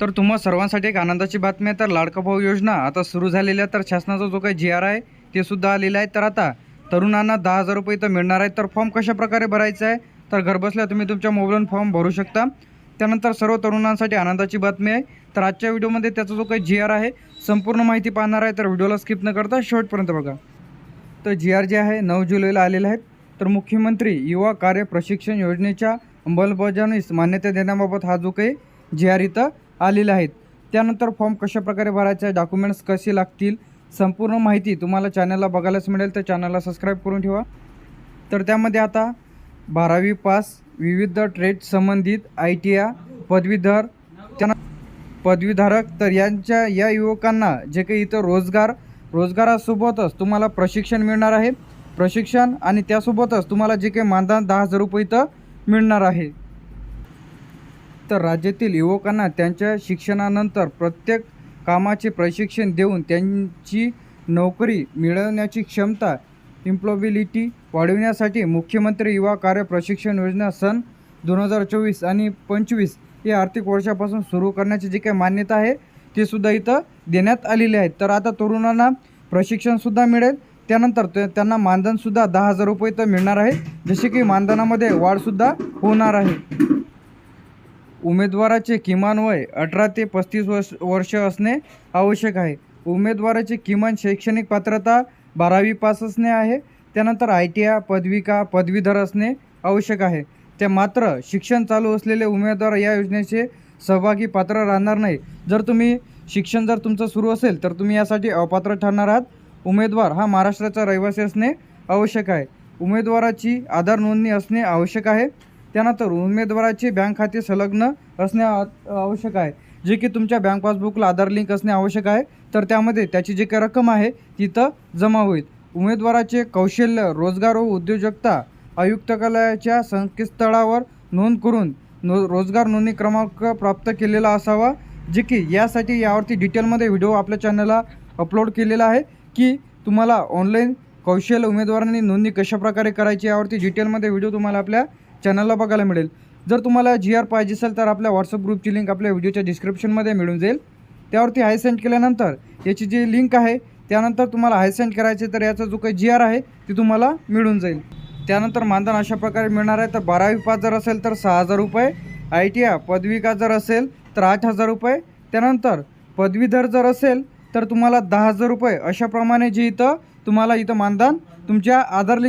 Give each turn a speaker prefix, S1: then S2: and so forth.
S1: तर तुम्हा सर्वांसाठी एक आनंदाची बातमी आहे. तर लाडका भाऊ योजना आता सुरू झालेली आहे तर शासनाचा जो काही जी आर आहे ते सुद्धा आलेलं आहे. तर आता तरुणांना दहा हजार रुपये इथं मिळणार आहे तर फॉर्म कशा प्रकारे भरायचा आहे? तर घरबसल्या तुम्ही तुमच्या मोबाईलवरून फॉर्म भरू शकता. त्यानंतर सर्व तरुणांसाठी आनंदाची बातमी आहे. तर आजच्या व्हिडिओमध्ये त्याचा जो काही जी आर आहे संपूर्ण माहिती पाहणार आहे. तर व्हिडिओला स्किप न करता शेवटपर्यंत बघा. तर जी आर जे आहे नऊ जुलैला आलेले आहेत. तर मुख्यमंत्री युवा कार्य प्रशिक्षण योजनेच्या अंमलबजावणीस मान्यता देण्याबाबत हा जो काही जी आर इथं आलेले आहेत. त्यानंतर फॉर्म कशाप्रकारे भरायचा आहे डॉक्युमेंट्स कसे लागतील संपूर्ण माहिती तुम्हाला चॅनलला बघायलाच मिळेल तर चॅनलला सबस्क्राईब करून ठेवा. तर त्यामध्ये आता बारावी पास विविध ट्रेड संबंधित आय टी आय पदवीधर त्यांना पदवीधारक तर यांच्या या युवकांना जे काही इथं रोजगार रोजगारासोबतच तुम्हाला प्रशिक्षण मिळणार आहे. प्रशिक्षण आणि त्यासोबतच तुम्हाला जे काही मानधन दहा हजार रुपये इथं मिळणार आहे. तर राज्यातील युवकांना त्यांच्या शिक्षणानंतर प्रत्येक कामाचे प्रशिक्षण देऊन त्यांची नोकरी मिळवण्याची क्षमता इम्प्लॉबिलिटी वाढविण्यासाठी मुख्यमंत्री युवा कार्य प्रशिक्षण योजना सन दोन हजार चोवीस आणि पंचवीस या आर्थिक वर्षापासून सुरू करण्याची जी काही मान्यता आहे ते सुद्धा इथं देण्यात आलेली आहे. तर आता तरुणांना प्रशिक्षणसुद्धा मिळेल. त्यानंतर ते त्यांना मानधनसुद्धा दहा हजार रुपये इथं मिळणार आहे. जसे की मानधनामध्ये वाढसुद्धा होणार आहे. उमेदवाराचे किमान वय अठरा ते पस्तीस वर्ष वर्ष असणे आवश्यक आहे. उमेदवाराची किमान शैक्षणिक पात्रता बारावी पास असणे आहे. त्यानंतर आय टी आय पदविका पदवीधर असणे आवश्यक आहे. ते मात्र शिक्षण चालू असलेले उमेदवार या योजनेचे सहभागी पात्र राहणार नाही. जर तुम्ही शिक्षण जर तुमचं सुरू असेल तर तुम्ही यासाठी अपात्र ठरणार आहात. उमेदवार हा महाराष्ट्राचा रहिवासी असणे आवश्यक आहे. उमेदवाराची आधार नोंदणी असणे आवश्यक आहे. त्यानंतर उमेदवाराचे बँक खाते संलग्न असणे आवश्यक आहे. जे की तुमच्या बँक पासबुकला आधार लिंक असणे आवश्यक आहे. तर त्यामध्ये त्याची जी काही रक्कम आहे तिथं जमा होईल. उमेदवाराचे कौशल्य रोजगार व उद्योजकता आयुक्तालयाच्या संकेतस्थळावर नोंद करून नो रोजगार नोंदणी क्रमांक प्राप्त केलेला असावा जे की यासाठी यावरती डिटेलमध्ये व्हिडिओ आपल्या चॅनलला अपलोड केलेला आहे की तुम्हाला ऑनलाईन कौशल्य उमेदवारांनी नोंदणी कशाप्रकारे करायची यावरती डिटेलमध्ये व्हिडिओ तुम्हाला आपल्या चॅनलला बघायला मिळेल. जर तुम्हाला जी आर पाहिजे असेल तर आपल्या व्हॉट्सअप ग्रुपची लिंक आपल्या व्हिडिओच्या डिस्क्रिप्शनमध्ये मिळून जाईल. त्यावरती हाय सेंड केल्यानंतर याची जी लिंक आहे त्यानंतर तुम्हाला हाय सेंड करायचे तर याचा जो काही जी आर आहे ती तुम्हाला मिळून जाईल. त्यानंतर मानधन अशा प्रकारे मिळणार आहे तर बारावी पास जर असेल तर सहा हजार रुपये. आय टी आय पदविका जर असेल तर आठ हजार रुपये. त्यानंतर पदवीधर जर असेल तर तुम्हाला दहा हजार रुपये. अशाप्रमाणे जे इथं तुम्हाला इथं मानधन तुमच्या आधार लिंक